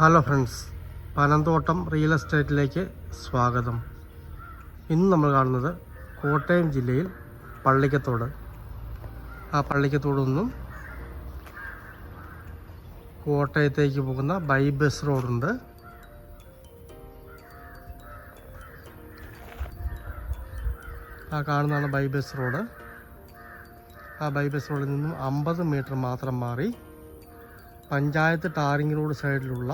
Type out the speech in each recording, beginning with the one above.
Hello friends Panamthottam real എസ്റ്റേറ്റിലേക്ക് സ്വാഗതം. ഇന്ന് നമ്മൾ കാണുന്നത് കോട്ടയം ജില്ലയിൽ പള്ളിക്കത്തോട്. ആ പള്ളിക്കത്തോട് നിന്നും കോട്ടയത്തേക്ക് പോകുന്ന ബൈ ബസ് റോഡുണ്ട്. ആ കാണുന്നതാണ് ബൈ ബസ് റോഡ്. ആ ബൈ ബസ് റോഡിൽ നിന്നും അമ്പത് മീറ്റർ മാത്രം മാറി പഞ്ചായത്ത് ടാറിംഗ് റോഡ് സൈഡിലുള്ള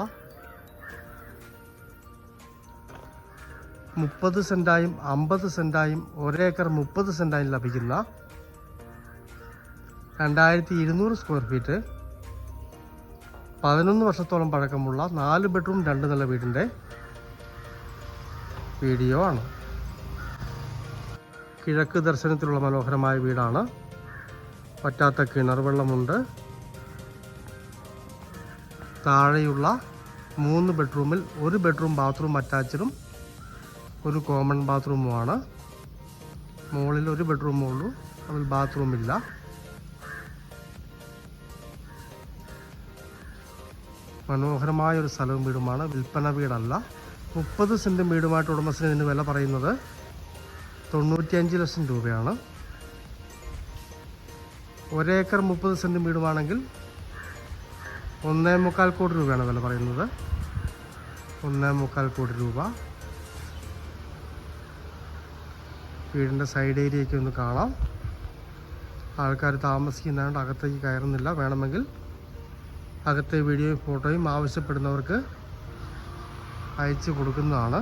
മുപ്പത് സെന്റായും അമ്പത് സെന്റായും ഒരേക്കർ മുപ്പത് സെന്റായും ലഭിക്കുന്ന രണ്ടായിരത്തി ഇരുന്നൂറ് സ്ക്വയർ ഫീറ്റ് പതിനൊന്ന് വർഷത്തോളം പഴക്കമുള്ള നാല് ബെഡ്റൂം രണ്ട് നില വീടിന്റെ വീഡിയോ ആണ്. കിഴക്ക് ദർശനത്തിലുള്ള മനോഹരമായ വീടാണ്. പറ്റാത്ത കിണർ വെള്ളമുണ്ട്. താഴെയുള്ള മൂന്ന് ബെഡ്റൂമിൽ ഒരു ബെഡ്റൂം ബാത്റൂം അറ്റാച്ചഡും ഒരു കോമൺ ബാത്റൂമുമാണ്. മുകളിൽ ഒരു ബെഡ്റൂമേ ഉള്ളൂ. അതിൽ ബാത്റൂമില്ല മനോഹരമായ ഒരു സ്ഥലവും വീടുമാണ്. വിൽപ്പന വീടല്ല. മുപ്പത് സെന്റും വീടുമായിട്ട് ഉടമസ്ഥന് ഇതിന് വില പറയുന്നത് തൊണ്ണൂറ്റിയഞ്ച് ലക്ഷം രൂപയാണ്. ഒരേക്കർ മുപ്പത് സെന്റും വീടുമാണെങ്കിൽ ഒന്നേ മുക്കാൽ കോടി രൂപയാണ് വില പറയുന്നത്. ഒന്നേ മുക്കാൽ കോടി രൂപ. വീടിന്റെ സൈഡ് ഏരിയയൊക്കെ ഒന്ന് കാണാം. ആൾക്കാർ താമസിക്കുന്നതുകൊണ്ട് അകത്തേക്ക് കയറുന്നില്ല. വേണമെങ്കിൽ അകത്തെ വീഡിയോയും ഫോട്ടോയും ആവശ്യപ്പെടുന്നവർക്ക് അയച്ചു കൊടുക്കുന്നതാണ്.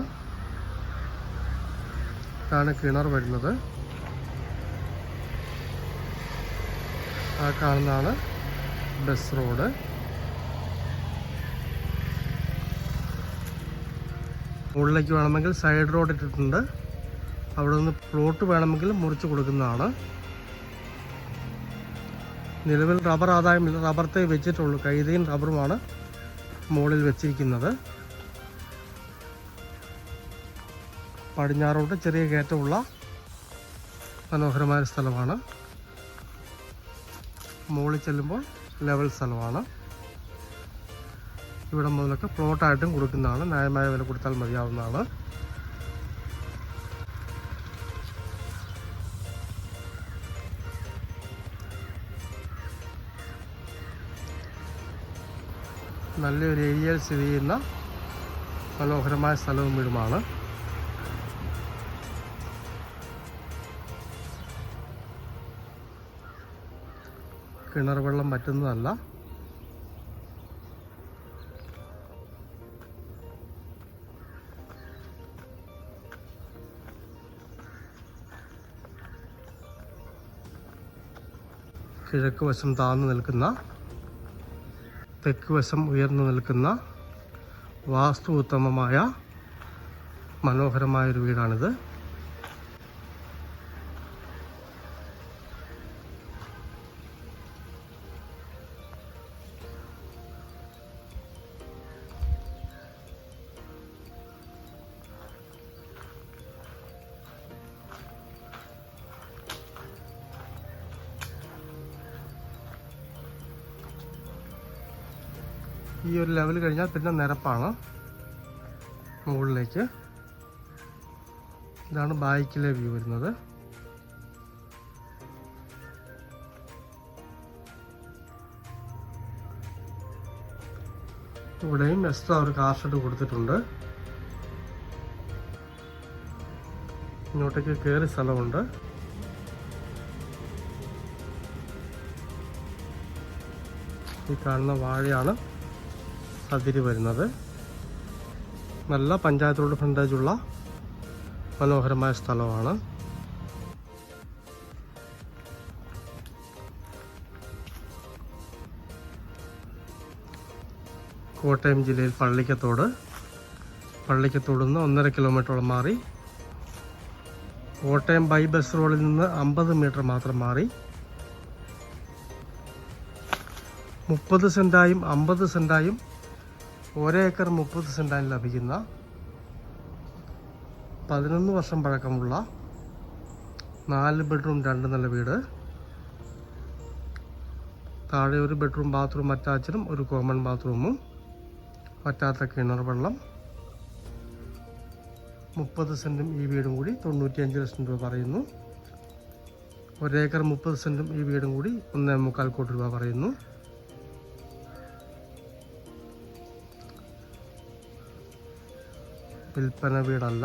ഇതാണ് കിണർ വരുന്നത്. ആ കാണുന്നതാണ് ബസ് റോഡ്. മുകളിലേക്ക് വേണമെങ്കിൽ സൈഡ് റോഡ് ഇട്ടിട്ടുണ്ട്. അവിടെ നിന്ന് പ്ലോട്ട് വേണമെങ്കിൽ മുറിച്ച് കൊടുക്കുന്നതാണ്. നിലവിൽ റബ്ബർ ആദായമില്ല റബ്ബർത്തെ വെച്ചിട്ടുള്ളൂ. കൈതയും റബ്ബറുമാണ് മുകളിൽ വെച്ചിരിക്കുന്നത്. പടിഞ്ഞാറോട്ട് ചെറിയ കയറ്റമുള്ള മനോഹരമായ സ്ഥലമാണ്. മുകളിൽ ചെല്ലുമ്പോൾ ലെവൽ സ്ഥലമാണ്. ഇവിടെ മുതലൊക്കെ പ്ലോട്ടായിട്ടും കൊടുക്കുന്നതാണ്. ന്യായമായ വില കൊടുത്താൽ മതിയാവുന്നതാണ്. നല്ലൊരു ഏരിയയിൽ സ്ഥിതി ചെയ്യുന്ന മനോഹരമായ സ്ഥലവും വീടുമാണ്. കിണർ വെള്ളം പറ്റുന്നതല്ല. കിഴക്ക് വശം താഴ്ന്നു നിൽക്കുന്ന തെക്ക് വശം ഉയർന്നു നിൽക്കുന്ന വാസ്തു ഉത്തമമായ മനോഹരമായ ഒരു വീടാണിത്. ഈ ഒരു ലെവൽ കഴിഞ്ഞാൽ പിന്നെ നിരപ്പാണ്. മുകളിലേക്ക്. ഇതാണ് ബാക്കിലെ വ്യൂ വരുന്നത്. ഇവിടെയും എക്സ്ട്രാ ഒരു കാർ ഷെഡ് കൊടുത്തിട്ടുണ്ട്. ഇങ്ങോട്ടേക്ക് കയറി സ്ഥലമുണ്ട്. ഈ കാണുന്ന വാഴയാണ്. അതിര് വരുന്നത്. നല്ല പഞ്ചായത്ത് റോഡ് ഫ്രണ്ടേജുള്ള മനോഹരമായ സ്ഥലമാണ്. കോട്ടയം ജില്ലയിൽ പള്ളിക്കത്തോട്. പള്ളിക്കത്തോട് നിന്ന് ഒന്നര കിലോമീറ്ററോളം മാറി. കോട്ടയം ബൈ ബസ് റോഡിൽ നിന്ന് അമ്പത് മീറ്റർ മാത്രം മാറി. മുപ്പത് സെന്റായും അമ്പത് സെന്റായും ഒരേക്കർ മുപ്പത് സെന്റാണ് ലഭിക്കുന്ന പതിനൊന്ന് വർഷം പഴക്കമുള്ള നാല് ബെഡ്റൂം രണ്ട് നില വീട്. താഴെ ഒരു ബെഡ്റൂം ബാത്റൂം അറ്റാച്ചിലും ഒരു കോമൺ ബാത്റൂമും പറ്റാത്ത കിണർ വെള്ളം. മുപ്പത് സെന്റും ഈ വീടും കൂടി തൊണ്ണൂറ്റിയഞ്ച് ലക്ഷം രൂപ പറയുന്നു. ഒരേക്കർ മുപ്പത് സെന്റും ഈ വീടും കൂടി ഒന്നേ മുക്കാൽ കോടി രൂപ പറയുന്നു. വിൽപ്പന വീടല്ല.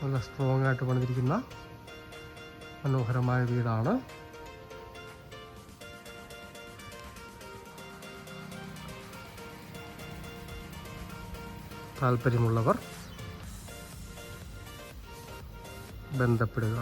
നല്ല സ്ട്രോങ് ആയിട്ട് പണിതിരിക്കുന്ന മനോഹരമായ വീടാണ്. താല്പര്യമുള്ളവർ ബന്ധപ്പെടുക.